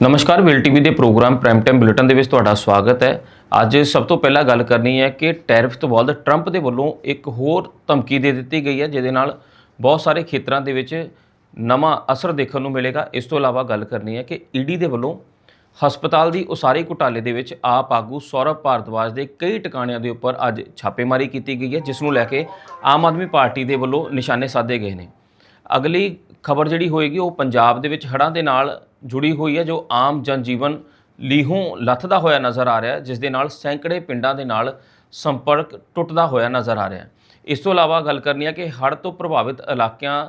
ਨਮਸਕਾਰ, ਵਿਲ ਟੀਵੀ ਦੇ ਪ੍ਰੋਗਰਾਮ ਪ੍ਰਾਈਮ ਟਾਈਮ ਬੁਲੇਟਿਨ ਦੇ ਵਿੱਚ ਤੁਹਾਡਾ ਸਵਾਗਤ ਹੈ। ਅੱਜ ਸਭ ਤੋਂ ਪਹਿਲਾਂ ਗੱਲ ਕਰਨੀ ਹੈ ਕਿ ਟੈਰਿਫ ਤੋਂ ਬਾਅਦ ਟਰੰਪ ਦੇ ਵੱਲੋਂ ਇੱਕ ਹੋਰ ਧਮਕੀ ਦੇ ਦਿੱਤੀ ਗਈ ਹੈ, ਜਿਹਦੇ ਨਾਲ ਬਹੁਤ ਸਾਰੇ ਖੇਤਰਾਂ ਦੇ ਵਿੱਚ ਨਵਾਂ ਅਸਰ ਦੇਖਣ ਨੂੰ ਮਿਲੇਗਾ। ਇਸ ਤੋਂ ਇਲਾਵਾ ਗੱਲ ਕਰਨੀ ਹੈ ਕਿ ਈਡੀ ਦੇ ਵੱਲੋਂ ਹਸਪਤਾਲ ਦੀ ਉਸਾਰੀ ਘੁਟਾਲੇ ਦੇ ਵਿੱਚ ਆਪ ਆਗੂ ਸੌਰਵ ਭਾਰਦਵਾਜ ਦੇ ਕਈ ਟਿਕਾਣਿਆਂ ਦੇ ਉੱਪਰ ਅੱਜ ਛਾਪੇਮਾਰੀ ਕੀਤੀ ਗਈ ਹੈ, ਜਿਸ ਨੂੰ ਲੈ ਕੇ ਆਮ ਆਦਮੀ ਪਾਰਟੀ ਦੇ ਵੱਲੋਂ ਨਿਸ਼ਾਨੇ ਸਾਧੇ ਗਏ ਨੇ। ਅਗਲੀ ਖਬਰ ਜਿਹੜੀ ਹੋਏਗੀ, ਉਹ ਪੰਜਾਬ ਦੇ ਵਿੱਚ ਹੜ੍ਹਾਂ ਦੇ ਨਾਲ ਜੁੜੀ ਹੋਈ ਹੈ ਜੋ ਆਮ ਜਨਜੀਵਨ ਲੀਹੋਂ ਲੱਥਦਾ ਹੋਇਆ ਨਜ਼ਰ ਆ ਰਿਹਾ ਹੈ ਜਿਸ ਦੇ ਨਾਲ ਸੈਂਕੜੇ ਪਿੰਡਾਂ ਦੇ ਨਾਲ ਸੰਪਰਕ ਟੁੱਟਦਾ ਹੋਇਆ ਨਜ਼ਰ ਆ ਰਿਹਾ ਹੈ ਇਸ ਤੋਂ ਇਲਾਵਾ ਗੱਲ ਕਰਨੀ ਹੈ ਕਿ ਹੜ੍ਹ ਤੋਂ ਪ੍ਰਭਾਵਿਤ ਇਲਾਕਿਆਂ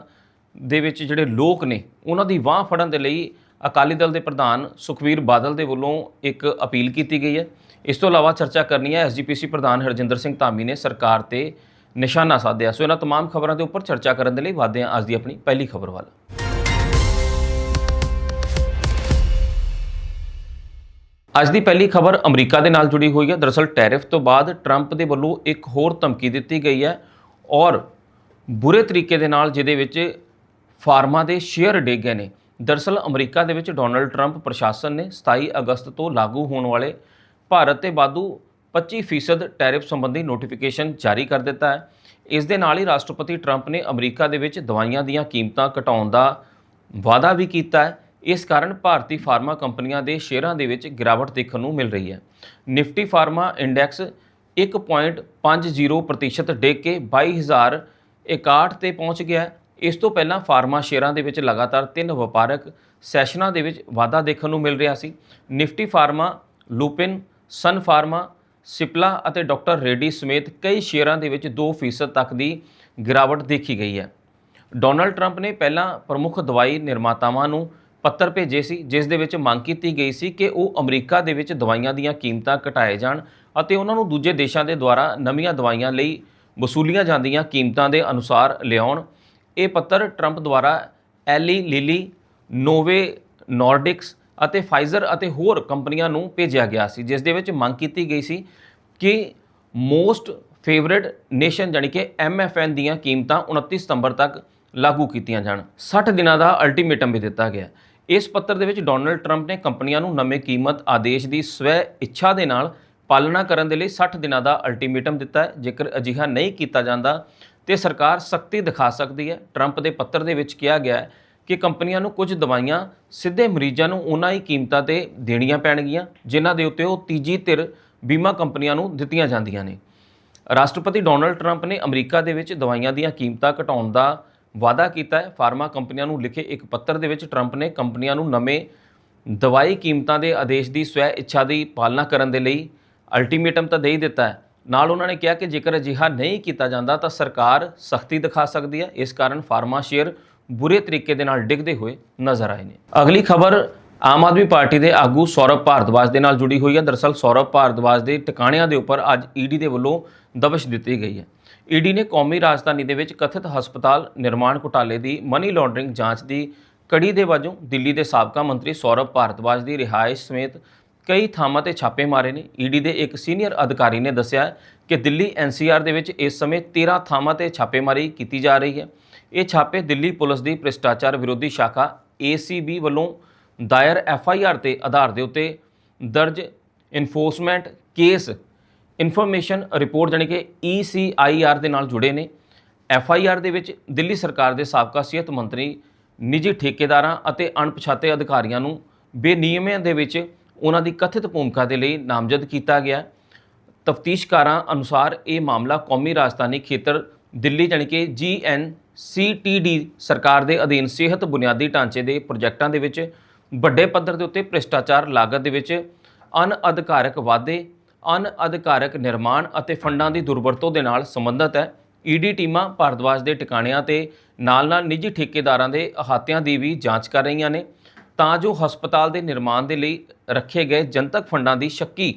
ਦੇ ਵਿੱਚ ਜਿਹੜੇ ਲੋਕ ਨੇ ਉਹਨਾਂ ਦੀ ਬਾਹ ਫੜਨ ਦੇ ਲਈ ਅਕਾਲੀ ਦਲ ਦੇ ਪ੍ਰਧਾਨ ਸੁਖਵੀਰ ਬਾਦਲ ਦੇ ਵੱਲੋਂ ਇੱਕ ਅਪੀਲ ਕੀਤੀ ਗਈ ਹੈ ਇਸ ਤੋਂ ਇਲਾਵਾ ਚਰਚਾ ਕਰਨੀ ਹੈ ਐਸਜੀਪੀਸੀ ਪ੍ਰਧਾਨ ਹਰਜਿੰਦਰ ਸਿੰਘ ਧਾਮੀ ਨੇ ਸਰਕਾਰ ਤੇ ਨਿਸ਼ਾਨਾ ਸਾਧਿਆ ਸੋ ਇਹਨਾਂ तमाम ਖਬਰਾਂ ਦੇ ਉੱਪਰ ਚਰਚਾ ਕਰਨ ਦੇ ਲਈ ਵਾਧੇ ਹਾਂ ਅੱਜ ਦੀ ਆਪਣੀ ਪਹਿਲੀ ਖਬਰ ਵੱਲ ਅੱਜ ਦੀ ਪਹਿਲੀ ਖਬਰ ਅਮਰੀਕਾ ਦੇ ਨਾਲ ਜੁੜੀ ਹੋਈ ਹੈ। ਦਰਅਸਲ ਟੈਰਿਫ ਤੋਂ ਬਾਅਦ ਟਰੰਪ ਦੇ ਵੱਲੋਂ ਇੱਕ ਹੋਰ ਧਮਕੀ ਦਿੱਤੀ ਗਈ ਹੈ ਔਰ ਬੁਰੇ ਤਰੀਕੇ ਦੇ ਨਾਲ ਜਿਹਦੇ ਵਿੱਚ ਫਾਰਮਾ ਦੇ ਸ਼ੇਅਰ ਡਿੱਗ ਗਏ ਨੇ। ਦਰਅਸਲ ਅਮਰੀਕਾ ਦੇ ਵਿੱਚ ਡੋਨਲਡ ਟਰੰਪ ਪ੍ਰਸ਼ਾਸਨ ਨੇ 27 ਅਗਸਤ ਤੋਂ ਲਾਗੂ ਹੋਣ ਵਾਲੇ ਭਾਰਤ ਤੇ ਵਾਧੂ 25% ਟੈਰਿਫ ਸੰਬੰਧੀ ਨੋਟੀਫਿਕੇਸ਼ਨ ਜਾਰੀ ਕਰ ਦਿੱਤਾ ਹੈ। ਇਸ ਦੇ ਨਾਲ ਹੀ ਰਾਸ਼ਟਰਪਤੀ ਟਰੰਪ ਨੇ ਅਮਰੀਕਾ ਦੇ ਵਿੱਚ ਦਵਾਈਆਂ ਦੀਆਂ ਕੀਮਤਾਂ ਘਟਾਉਣ ਦਾ ਵਾਅਦਾ ਵੀ ਕੀਤਾ ਹੈ। ਇਸ ਕਾਰਨ ਭਾਰਤੀ ਫਾਰਮਾ ਕੰਪਨੀਆਂ ਦੇ ਸ਼ੇਅਰਾਂ ਦੇ ਵਿੱਚ ਗਿਰਾਵਟ ਦੇਖਣ ਨੂੰ ਮਿਲ ਰਹੀ ਹੈ। ਨਿਫਟੀ ਫਾਰਮਾ ਇੰਡੈਕਸ 1.50% ਡਿੱਗ ਕੇ 22061 ਤੇ ਪਹੁੰਚ ਗਿਆ ਹੈ। ਇਸ ਤੋਂ ਪਹਿਲਾਂ ਫਾਰਮਾ ਸ਼ੇਅਰਾਂ ਦੇ ਵਿੱਚ ਲਗਾਤਾਰ ਤਿੰਨ ਵਪਾਰਕ ਸੈਸ਼ਨਾਂ ਦੇ ਵਿੱਚ ਵਾਧਾ ਦੇਖਣ ਨੂੰ ਮਿਲ ਰਿਹਾ ਸੀ। Nifty Pharma, Lupin, Sun Pharma, Cipla ਅਤੇ ਡਾਕਟਰ ਰੇਡੀ ਸਮੇਤ ਕਈ ਸ਼ੇਅਰਾਂ ਦੇ ਵਿੱਚ 2% ਤੱਕ ਦੀ ਗਿਰਾਵਟ ਦੇਖੀ ਗਈ ਹੈ। ਡੋਨਲਡ ਟਰੰਪ ਨੇ ਪਹਿਲਾਂ ਪ੍ਰਮੁੱਖ ਦਵਾਈ ਨਿਰਮਾਤਾਵਾਂ ਨੂੰ ਪੱਤਰ ਭੇਜੇ ਸੀ, ਜਿਸ ਦੇ ਵਿੱਚ ਮੰਗ ਕੀਤੀ ਗਈ ਸੀ ਕਿ ਉਹ ਅਮਰੀਕਾ ਦੇ ਵਿੱਚ ਦਵਾਈਆਂ ਦੀਆਂ ਕੀਮਤਾਂ ਘਟਾਏ ਜਾਣ ਅਤੇ ਉਹਨਾਂ ਨੂੰ ਦੂਜੇ ਦੇਸ਼ਾਂ ਦੇ ਦੁਆਰਾ ਨਵੀਆਂ ਦਵਾਈਆਂ ਲਈ ਵਸੂਲੀਆਂ ਜਾਂਦੀਆਂ ਕੀਮਤਾਂ ਦੇ ਅਨੁਸਾਰ ਲਿਆਉਣ। ਇਹ ਪੱਤਰ ਟਰੰਪ ਦੁਆਰਾ ਐਲੀ ਲਿਲੀ, ਨੋਵੇ ਨਾਰਡਿਕਸ ਅਤੇ ਫਾਈਜ਼ਰ ਅਤੇ ਹੋਰ ਕੰਪਨੀਆਂ ਨੂੰ ਭੇਜਿਆ ਗਿਆ ਸੀ, ਜਿਸ ਦੇ ਵਿੱਚ ਮੰਗ ਕੀਤੀ ਗਈ ਸੀ ਕਿ ਮੋਸਟ ਫੇਵਰਿਟ ਨੇਸ਼ਨ ਜਾਨੀ ਕਿ ਐਮਐਫਐਨ ਦੀਆਂ ਕੀਮਤਾਂ 29 ਸਤੰਬਰ ਤੱਕ ਲਾਗੂ ਕੀਤੀਆਂ ਜਾਣ। 60 ਦਿਨਾਂ ਦਾ ਅਲਟੀਮੇਟਮ ਵੀ ਦਿੱਤਾ ਗਿਆ। ਇਸ ਪੱਤਰ ਦੇ ਵਿੱਚ ਡੋਨਲਡ ਟਰੰਪ ਨੇ ਕੰਪਨੀਆਂ ਨੂੰ ਨਵੇਂ ਕੀਮਤ ਆਦੇਸ਼ ਦੀ ਸਵੈ ਇੱਛਾ ਦੇ ਨਾਲ ਪਾਲਣਾ ਕਰਨ ਦੇ ਲਈ 60 ਦਿਨਾਂ ਦਾ ਅਲਟੀਮੇਟਮ ਦਿੱਤਾ ਹੈ। ਜੇਕਰ ਅਜਿਹਾ ਨਹੀਂ ਕੀਤਾ ਜਾਂਦਾ, ਤੇ ਸਰਕਾਰ ਸਖਤੀ ਦਿਖਾ ਸਕਦੀ ਹੈ। ਟਰੰਪ ਦੇ ਪੱਤਰ ਦੇ ਵਿੱਚ ਕਿਹਾ ਗਿਆ ਹੈ ਕਿ ਕੰਪਨੀਆਂ ਨੂੰ ਕੁਝ ਦਵਾਈਆਂ ਸਿੱਧੇ ਮਰੀਜ਼ਾਂ ਨੂੰ ਉਹਨਾਂ ਹੀ ਕੀਮਤਾਂ ਤੇ ਦੇਣੀਆਂ ਪੈਣਗੀਆਂ, ਜਿਨ੍ਹਾਂ ਦੇ ਉੱਤੇ ਉਹ ਤੀਜੀ ਧਿਰ ਬੀਮਾ ਕੰਪਨੀਆਂ ਨੂੰ ਦਿੱਤੀਆਂ ਜਾਂਦੀਆਂ ਨੇ। ਰਾਸ਼ਟਰਪਤੀ ਡੋਨਲਡ ਟਰੰਪ ਨੇ ਅਮਰੀਕਾ ਦੇ ਵਿੱਚ ਦਵਾਈਆਂ ਦੀਆਂ ਕੀਮਤਾਂ ਘਟਾਉਣ ਦਾ ਵਾਅਦਾ ਕੀਤਾ ਹੈ। ਫਾਰਮਾ ਕੰਪਨੀਆਂ ਨੂੰ ਲਿਖੇ ਇੱਕ ਪੱਤਰ ਦੇ ਵਿੱਚ ਟਰੰਪ ਨੇ ਕੰਪਨੀਆਂ ਨੂੰ ਨਵੇਂ ਦਵਾਈ ਕੀਮਤਾਂ ਦੇ ਆਦੇਸ਼ ਦੀ ਸਵੈ ਇੱਛਾ ਦੀ ਪਾਲਣਾ ਕਰਨ ਦੇ ਲਈ ਅਲਟੀਮੇਟਮ ਤਾਂ ਦੇ ਹੀ ਦਿੱਤਾ ਹੈ। ਨਾਲ ਉਹਨਾਂ ਨੇ ਕਿਹਾ ਕਿ ਜੇਕਰ ਅਜਿਹਾ ਨਹੀਂ ਕੀਤਾ ਜਾਂਦਾ ਤਾਂ ਸਰਕਾਰ ਸਖਤੀ ਦਿਖਾ ਸਕਦੀ ਹੈ। ਇਸ ਕਾਰਨ ਫਾਰਮਾ ਸ਼ੇਅਰ ਬੁਰੇ ਤਰੀਕੇ ਦੇ ਨਾਲ ਡਿੱਗਦੇ ਹੋਏ ਨਜ਼ਰ ਆਏ ਨੇ। ਅਗਲੀ ਖਬਰ, ਆਮ ਆਦਮੀ ਪਾਰਟੀ ਦੇ ਆਗੂ ਸੌਰਵ ਭਾਰਦਵਾਜ ਦੇ ਨਾਲ ਜੁੜੀ ਹੋਈ ਹੈ। ਦਰਅਸਲ ਸੌਰਵ ਭਾਰਦਵਾਜ ਦੇ ਟਿਕਾਣਿਆਂ ਦੇ ਉੱਪਰ ਅੱਜ ਈਡੀ ਦੇ ਵੱਲੋਂ ਦਬਸ਼ ਦਿੱਤੀ ਗਈ ਹੈ। ਈਡੀ ਨੇ ਕੌਮੀ ਰਾਜਧਾਨੀ ਦੇ ਵਿੱਚ ਕਥਿਤ ਹਸਪਤਾਲ ਨਿਰਮਾਣ ਘੁਟਾਲੇ ਦੀ ਮਨੀ ਲਾਂਡਰਿੰਗ ਜਾਂਚ ਦੀ ਕੜੀ ਦੇ ਵਜੋਂ ਦਿੱਲੀ ਦੇ ਸਾਬਕਾ ਮੰਤਰੀ ਸੌਰਵ ਭਾਰਦਵਾਜ ਦੀ ਰਿਹਾਇਸ਼ ਸਮੇਤ ਕਈ ਥਾਵਾਂ ਤੇ ਛਾਪੇ ਮਾਰੇ ਨੇ। ਈਡੀ ਦੇ ਇੱਕ ਸੀਨੀਅਰ ਅਧਿਕਾਰੀ ਨੇ ਦੱਸਿਆ ਕਿ ਦਿੱਲੀ ਐਨਸੀਆਰ ਦੇ ਵਿੱਚ ਇਸ ਸਮੇਂ 13 ਥਾਵਾਂ ਤੇ ਛਾਪੇਮਾਰੀ ਕੀਤੀ ਜਾ ਰਹੀ ਹੈ। ਇਹ ਛਾਪੇ ਦਿੱਲੀ ਪੁਲਿਸ ਦੀ ਭ੍ਰਿਸ਼ਟਾਚਾਰ ਵਿਰੋਧੀ ਸ਼ਾਖਾ ACB ਵੱਲੋਂ ਦਾਇਰ ਐਫਆਈਆਰ ਤੇ ਆਧਾਰ ਦੇ ਉੱਤੇ ਦਰਜ ਇਨਫੋਰਸਮੈਂਟ ਕੇਸ ਇਨਫੋਰਮੇਸ਼ਨ ਰਿਪੋਰਟ ਜਾਣੀ ਕਿ ECIR ਦੇ ਨਾਲ ਜੁੜੇ ਨੇ। ਐਫਆਈਆਰ ਦੇ ਵਿੱਚ ਦਿੱਲੀ ਸਰਕਾਰ ਦੇ ਸਾਬਕਾ ਸਿਹਤ ਮੰਤਰੀ, ਨਿੱਜੀ ਠੇਕੇਦਾਰਾਂ ਅਤੇ ਅਣਪਛਾਤੇ ਅਧਿਕਾਰੀਆਂ ਨੂੰ ਬੇਨਿਯਮੀਆਂ ਦੇ ਵਿੱਚ ਉਹਨਾਂ ਦੀ ਕਥਿਤ ਭੂਮਿਕਾ ਦੇ ਲਈ ਨਾਮਜ਼ਦ ਕੀਤਾ ਗਿਆ। ਤਫਤੀਸ਼ਕਾਰਾਂ ਅਨੁਸਾਰ ਇਹ ਮਾਮਲਾ ਕੌਮੀ ਰਾਜਧਾਨੀ ਖੇਤਰ ਦਿੱਲੀ ਜਾਣੀ ਕਿ ਜੀਐਨਸੀਟੀਡੀ ਸਰਕਾਰ ਦੇ ਅਧੀਨ ਸਿਹਤ ਬੁਨਿਆਦੀ ਢਾਂਚੇ ਦੇ ਪ੍ਰੋਜੈਕਟਾਂ ਦੇ ਵਿੱਚ ਵੱਡੇ ਪੱਧਰ ਦੇ ਉੱਤੇ ਭ੍ਰਿਸ਼ਟਾਚਾਰ ਲਾਗਤ ਦੇ ਵਿੱਚ ਅਨਅਧਿਕਾਰਕ ਵਾਧੇ ਅਨਅਧਿਕਾਰਕ ਨਿਰਮਾਣ ਅਤੇ ਫੰਡਾਂ ਦੀ ਦੁਰਵਰਤੋਂ ਦੇ ਨਾਲ ਸੰਬੰਧਿਤ ਹੈ। ਈਡੀ ਟੀਮਾਂ ਭਾਰਦਵਾਜ ਦੇ ਟਿਕਾਣਿਆਂ ਤੇ ਨਾਲ-ਨਾਲ ਨਿੱਜੀ ਠੇਕੇਦਾਰਾਂ ਦੇ ਅਹਾਤਿਆਂ ਦੀ ਵੀ ਜਾਂਚ ਕਰ ਰਹੀਆਂ ਨੇ। ਤਾਂ ਜੋ ਹਸਪਤਾਲ ਦੇ ਨਿਰਮਾਣ ਦੇ ਲਈ ਰੱਖੇ ਗਏ ਜਨਤਕ ਫੰਡਾਂ ਦੀ ਸ਼ੱਕੀ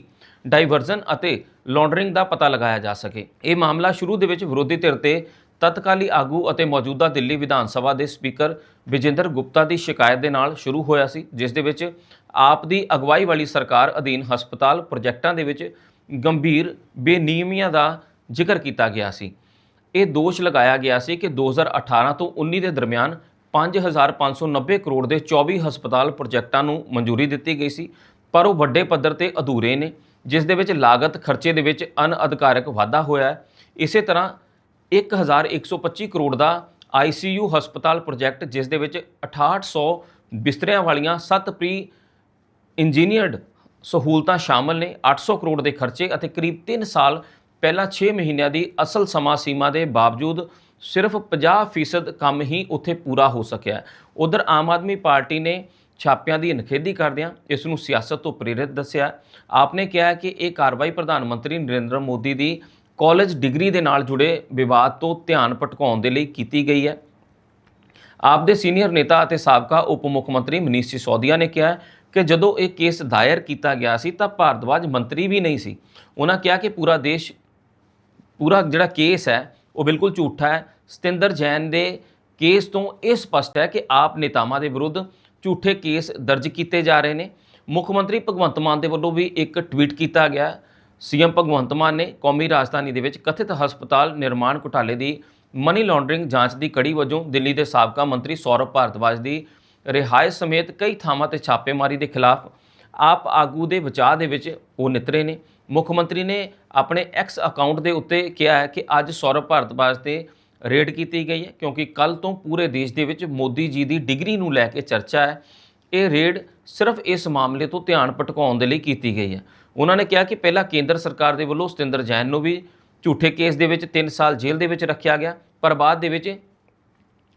ਡਾਈਵਰਜ਼ਨ ਅਤੇ ਲਾਂਡਰਿੰਗ ਦਾ ਪਤਾ ਲਗਾਇਆ ਜਾ ਸਕੇ। ਇਹ ਮਾਮਲਾ ਸ਼ੁਰੂ ਦੇ ਵਿੱਚ ਵਿਰੋਧੀ ਧਿਰ ਤੇ ਤਤਕਾਲੀ ਆਗੂ ਅਤੇ ਮੌਜੂਦਾ ਦਿੱਲੀ ਵਿਧਾਨ ਸਭਾ ਦੇ ਸਪੀਕਰ ਵਿਜੇਂਦਰ ਗੁਪਤਾ ਦੀ ਸ਼ਿਕਾਇਤ ਦੇ ਨਾਲ ਸ਼ੁਰੂ ਹੋਇਆ ਸੀ, ਜਿਸ ਦੇ ਵਿੱਚ ਆਪ ਦੀ ਅਗਵਾਈ ਵਾਲੀ ਸਰਕਾਰ ਅਧੀਨ ਹਸਪਤਾਲ ਪ੍ਰੋਜੈਕਟਾਂ ਦੇ ਵਿੱਚ ਗੰਭੀਰ ਬੇਨਿਯਮੀਆਂ ਦਾ ਜ਼ਿਕਰ ਕੀਤਾ ਗਿਆ ਸੀ। ਇਹ ਦੋਸ਼ ਲਗਾਇਆ ਗਿਆ ਸੀ ਕਿ 2018 ਤੋਂ 19 ਦੇ ਦਰਮਿਆਨ 5590 ਕਰੋੜ ਦੇ 24 ਹਸਪਤਾਲ ਪ੍ਰੋਜੈਕਟਾਂ ਨੂੰ ਮਨਜ਼ੂਰੀ ਦਿੱਤੀ ਗਈ ਸੀ, ਪਰ ਉਹ ਵੱਡੇ ਪੱਧਰ ਤੇ ਅਧੂਰੇ ਨੇ, ਜਿਸ ਦੇ ਵਿੱਚ ਲਾਗਤ ਖਰਚੇ ਦੇ ਵਿੱਚ ਅਨਅਧਿਕਾਰਕ ਵਾਧਾ ਹੋਇਆ ਹੈ। ਇਸੇ ਤਰ੍ਹਾਂ 1125 ਕਰੋੜ ਦਾ ਆਈਸੀਯੂ ਹਸਪਤਾਲ ਪ੍ਰੋਜੈਕਟ, ਜਿਸ ਦੇ ਵਿੱਚ 6800 ਬਿਸਤਰਿਆਂ ਵਾਲੀਆਂ 7 ਪ੍ਰੀ ਇੰਜੀਨੀਅਰਡ ਸਹੂਲਤਾਂ ਸ਼ਾਮਲ ਨੇ। 800 ਕਰੋੜ ਦੇ ਖਰਚੇ ਅਤੇ ਕਰੀਬ 3 ਸਾਲ ਪਹਿਲਾਂ 6 ਮਹੀਨਿਆਂ ਦੀ ਅਸਲ ਸਮਾਂ ਸੀਮਾ ਦੇ ਬਾਵਜੂਦ ਸਿਰਫ 50% ਕੰਮ ਹੀ ਉੱਥੇ ਪੂਰਾ ਹੋ ਸਕਿਆ ਉਧਰ ਆਮ ਆਦਮੀ ਪਾਰਟੀ ਨੇ ਛਾਪਿਆਂ ਦੀ ਨਿਖੇਧੀ ਕਰਦਿਆਂ ਇਸ ਨੂੰ ਸਿਆਸਤ ਤੋਂ ਪ੍ਰੇਰਿਤ ਦੱਸਿਆ। ਆਪਨੇ ਕਿਹਾ ਕਿ ਇਹ ਕਾਰਵਾਈ ਪ੍ਰਧਾਨ ਮੰਤਰੀ ਨਰਿੰਦਰ ਮੋਦੀ ਦੀ ਕਾਲਜ ਡਿਗਰੀ ਦੇ ਨਾਲ ਜੁੜੇ ਵਿਵਾਦ ਤੋਂ ਧਿਆਨ ਭਟਕਾਉਣ ਦੇ ਲਈ ਕੀਤੀ ਗਈ ਹੈ। ਆਪ ਦੇ ਸੀਨੀਅਰ ਨੇਤਾ ਅਤੇ ਸਾਬਕਾ ਉਪ ਮੁੱਖ ਮੰਤਰੀ ਮਨੀਸ਼ ਸਿਸੋਦੀਆ ਨੇ ਕਿਹਾ ਕਿ ਜਦੋਂ ਇਹ ਕੇਸ ਦਾਇਰ ਕੀਤਾ ਗਿਆ ਸੀ ਤਾਂ ਭਾਰਦਵਾਜ ਮੰਤਰੀ ਵੀ ਨਹੀਂ ਸੀ। ਉਹਨਾਂ ਕਿਹਾ ਕਿ ਪੂਰਾ ਦੇਸ਼, ਪੂਰਾ ਜਿਹੜਾ ਕੇਸ ਹੈ, ਉਹ ਬਿਲਕੁਲ ਝੂਠਾ ਹੈ। ਸਤਿੰਦਰ ਜੈਨ ਦੇ ਕੇਸ ਤੋਂ ਇਹ ਸਪਸ਼ਟ ਹੈ ਕਿ ਆਪ ਨੇਤਾਵਾਂ ਦੇ ਵਿਰੁੱਧ ਝੂਠੇ ਕੇਸ ਦਰਜ ਕੀਤੇ ਜਾ ਰਹੇ ਨੇ। ਮੁੱਖ ਮੰਤਰੀ ਭਗਵੰਤ ਮਾਨ ਦੇ ਵੱਲੋਂ ਵੀ ਇੱਕ ਟਵੀਟ ਕੀਤਾ ਗਿਆ। ਸੀਐਮ ਭਗਵੰਤ ਮਾਨ ਨੇ ਕੌਮੀ ਰਾਜਧਾਨੀ ਦੇ ਵਿੱਚ ਕਥਿਤ ਹਸਪਤਾਲ ਨਿਰਮਾਣ ਘੁਟਾਲੇ ਦੀ ਮਨੀ ਲਾਂਡਰਿੰਗ ਜਾਂਚ ਦੀ ਕੜੀ ਵਜੋਂ ਦਿੱਲੀ ਦੇ ਸਾਬਕਾ ਮੰਤਰੀ ਸੌਰਵ ਭਾਰਦਵਾਜ ਦੀ ਰਿਹਾਇਸ਼ ਸਮੇਤ ਕਈ ਥਾਵਾਂ ਤੇ ਛਾਪੇਮਾਰੀ ਦੇ ਖਿਲਾਫ ਆਪ ਆਗੂ ਦੇ ਬਚਾਅ ਦੇ ਵਿੱਚ ਉਹ ਨਿਤਰੇ ਨੇ। ਮੁੱਖ ਮੰਤਰੀ ਨੇ ਆਪਣੇ ਐਕਸ ਅਕਾਊਂਟ ਦੇ ਉੱਤੇ ਕਿਹਾ ਹੈ ਕਿ ਅੱਜ ਸੌਰਵ ਭਾਰਦਵਾਜ ਤੇ ਰੇਡ ਕੀਤੀ ਗਈ ਹੈ, ਕਿਉਂਕਿ ਕੱਲ ਤੋਂ ਪੂਰੇ ਦੇਸ਼ ਦੇ ਵਿੱਚ ਮੋਦੀ ਜੀ ਦੀ ਡਿਗਰੀ ਨੂੰ ਲੈ ਕੇ ਚਰਚਾ ਹੈ। ਇਹ ਰੇਡ ਸਿਰਫ ਇਸ ਮਾਮਲੇ ਤੋਂ ਧਿਆਨ ਭਟਕਾਉਣ ਦੇ ਲਈ ਕੀਤੀ ਗਈ ਹੈ। ਉਹਨਾਂ ਨੇ ਕਿਹਾ ਕਿ ਪਹਿਲਾਂ ਕੇਂਦਰ ਸਰਕਾਰ ਦੇ ਵੱਲੋਂ ਸਤਿੰਦਰ ਜੈਨ ਨੂੰ ਵੀ ਝੂਠੇ ਕੇਸ ਦੇ ਵਿੱਚ 3 ਸਾਲ ਜੇਲ੍ਹ ਦੇ ਵਿੱਚ ਰੱਖਿਆ ਗਿਆ, ਪਰ ਬਾਅਦ ਦੇ ਵਿੱਚ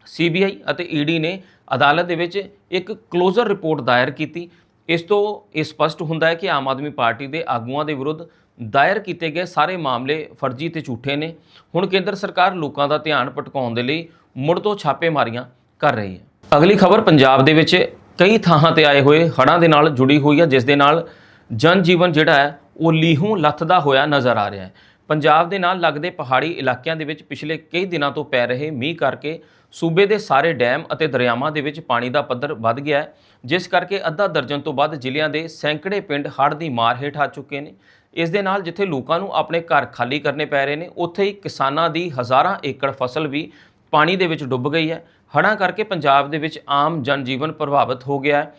ਸੀਬੀਆਈ ਅਤੇ ਈਡੀ ਨੇ ਅਦਾਲਤ ਦੇ ਵਿੱਚ ਇੱਕ ਕਲੋਜ਼ਰ ਰਿਪੋਰਟ ਦਾਇਰ ਕੀਤੀ। ਇਸ ਤੋਂ ਇਹ ਸਪਸ਼ਟ ਹੁੰਦਾ ਹੈ ਕਿ ਆਮ ਆਦਮੀ ਪਾਰਟੀ ਦੇ ਆਗੂਆਂ ਦੇ ਵਿਰੁੱਧ ਦਾਇਰ ਕੀਤੇ ਗਏ ਸਾਰੇ ਮਾਮਲੇ ਫਰਜ਼ੀ ਤੇ ਝੂਠੇ ਨੇ। ਹੁਣ ਕੇਂਦਰ ਸਰਕਾਰ ਲੋਕਾਂ ਦਾ ਧਿਆਨ ਭਟਕਾਉਣ ਦੇ ਲਈ ਮੁੜ ਤੋਂ ਛਾਪੇਮਾਰੀਆਂ ਕਰ ਰਹੀ ਹੈ। ਅਗਲੀ ਖਬਰ ਪੰਜਾਬ ਦੇ ਵਿੱਚ ਕਈ ਥਾਵਾਂ ਤੇ ਆਏ ਹੋਏ ਹੜ੍ਹਾਂ ਦੇ ਨਾਲ ਜੁੜੀ ਹੋਈ ਹੈ, ਜਿਸ ਦੇ ਨਾਲ ਜਨ ਜੀਵਨ ਜਿਹੜਾ ਹੈ, ਉਹ ਲੀਹੋਂ ਲੱਥਦਾ ਹੋਇਆ ਨਜ਼ਰ ਆ ਰਿਹਾ ਹੈ। ਪੰਜਾਬ ਦੇ ਨਾਲ ਲੱਗਦੇ ਪਹਾੜੀ ਇਲਾਕਿਆਂ ਦੇ ਵਿੱਚ ਪਿਛਲੇ ਕਈ ਦਿਨਾਂ ਤੋਂ ਪੈ ਰਹੇ ਮੀਂਹ ਕਰਕੇ ਸੂਬੇ ਦੇ ਸਾਰੇ ਡੈਮ ਅਤੇ ਦਰਿਆਵਾਂ ਦੇ ਵਿੱਚ ਪਾਣੀ ਦਾ ਪੱਧਰ ਵੱਧ ਗਿਆ ਹੈ, ਜਿਸ ਕਰਕੇ ਅੱਧਾ ਦਰਜਨ ਤੋਂ ਵੱਧ ਜ਼ਿਲ੍ਹਿਆਂ ਦੇ ਸੈਂਕੜੇ ਪਿੰਡ ਹੜ੍ਹ ਦੀ ਮਾਰ ਹੇਠ ਆ ਚੁੱਕੇ ਨੇ। ਇਸ ਦੇ ਨਾਲ ਜਿੱਥੇ ਲੋਕਾਂ ਨੂੰ ਆਪਣੇ ਘਰ ਖਾਲੀ ਕਰਨੇ ਪੈ ਰਹੇ ਨੇ, ਉੱਥੇ ਹੀ ਕਿਸਾਨਾਂ ਦੀ ਹਜ਼ਾਰਾਂ ਏਕੜ ਫਸਲ ਵੀ ਪਾਣੀ ਦੇ ਵਿੱਚ ਡੁੱਬ ਗਈ ਹੈ। ਹੜ੍ਹਾਂ ਕਰਕੇ ਪੰਜਾਬ ਦੇ ਵਿੱਚ ਆਮ ਜਨਜੀਵਨ ਪ੍ਰਭਾਵਿਤ ਹੋ ਗਿਆ ਹੈ।